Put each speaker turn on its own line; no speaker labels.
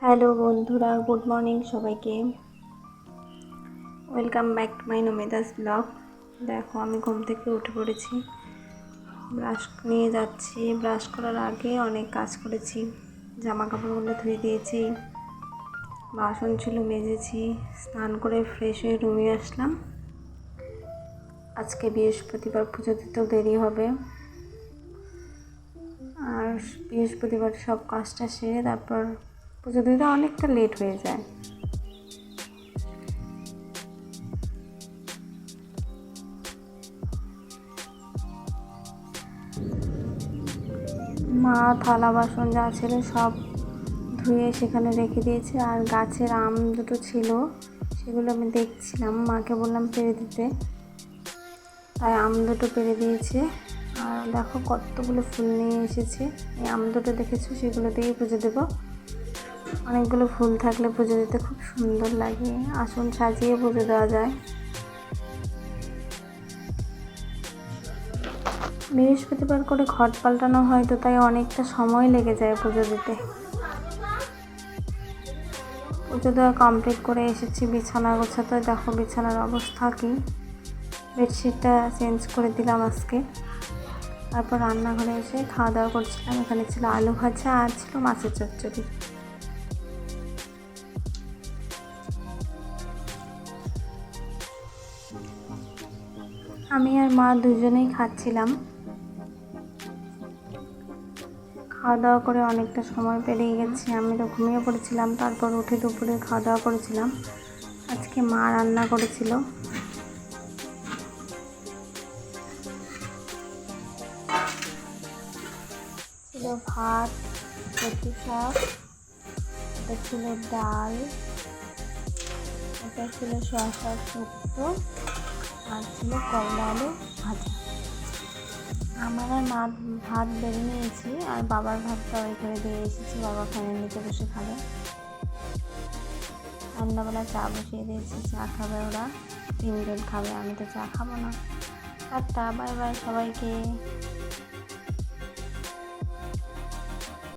Hello বন্ধুরা, good morning সবাইকে। Welcome back to my নমিদাস ব্লগ। দেখো, আমি ঘুম থেকে উঠে পড়েছি। ব্রাশ নিয়ে যাচ্ছি। ব্রাশ করার আগে অনেক কাজ করেছি। জামা কাপড়গুলো ধুয়ে দিয়েছি। বাসন ছিল মেজেছি। স্নান করে ফ্রেশ হয়ে রুমে আসলাম। আজকে বৃহস্পতিবার পুজো দিতেও দেরি হবে। আর বৃহস্পতিবার সব কাজটা সেরে তারপর পুজো দিতে অনেকটা লেট হয়ে যায়। মা, থালা, বাসন যা ছিল সব ধুয়ে সেখানে রেখে দিয়েছে। আর গাছের আম দুটো ছিল, সেগুলো আমি দেখছিলাম। মাকে বললাম পেরে দিতে। তাই আম দুটো পেরে দিয়েছে। আর দেখো কতগুলো ফুল নিয়ে এসেছে। এই আম দুটো দেখেছ? সেগুলো দিয়েই পুজো দেবো। অনেকগুলো ফুল থাকলে পুজো দিতে খুব সুন্দর লাগে। আসন সাজিয়ে পুজো দেওয়া যায়। বৃহস্পতিবার করে ঘট পাল্টানো হয় তো তাই অনেকটা সময় লেগে যায় পুজো দিতে। পুজো দেওয়া কমপ্লিট করে এসেছি, বিছানা গোছাতে। দেখো বিছানার অবস্থা কি? বেডশিটটা চেঞ্জ করে দিলাম আজকে। তারপর রান্নাঘরে এসে খাওয়া দাওয়া করছিলাম। এখানে ছিল আলু ভাজা আর ছিল মাছের চচ্চড়ি। আমি আর মা দুজনেই খাচ্ছিলাম। খাওয়া দাওয়া করে অনেকটা সময় পেরিয়ে গেছে, আমি তো ঘুমিয়ে পড়েছিলাম, তারপর উঠে দুপুরে খাওয়া দাওয়া করেছিলাম। আজকে মা রান্না করেছিল। ছিল ভাত কচু শাক, এটা ছিল ডাল, এটা ছিল শসা, শুক্তো। আর ছিল করলা আলু ভাজা। আমার আর মা ভাত বেড়ে নিয়েছি, আর বাবার ভাতটা করে দিয়ে এসেছি, বাবা ফ্যানের নিচে বসে খাবে। রান্নাবেলা চা বসিয়ে দিয়েছি, চা খাবে ওরা, তিনজন খাবে, আমি তো চা খাব না। আর তা বাই বাই সবাইকে।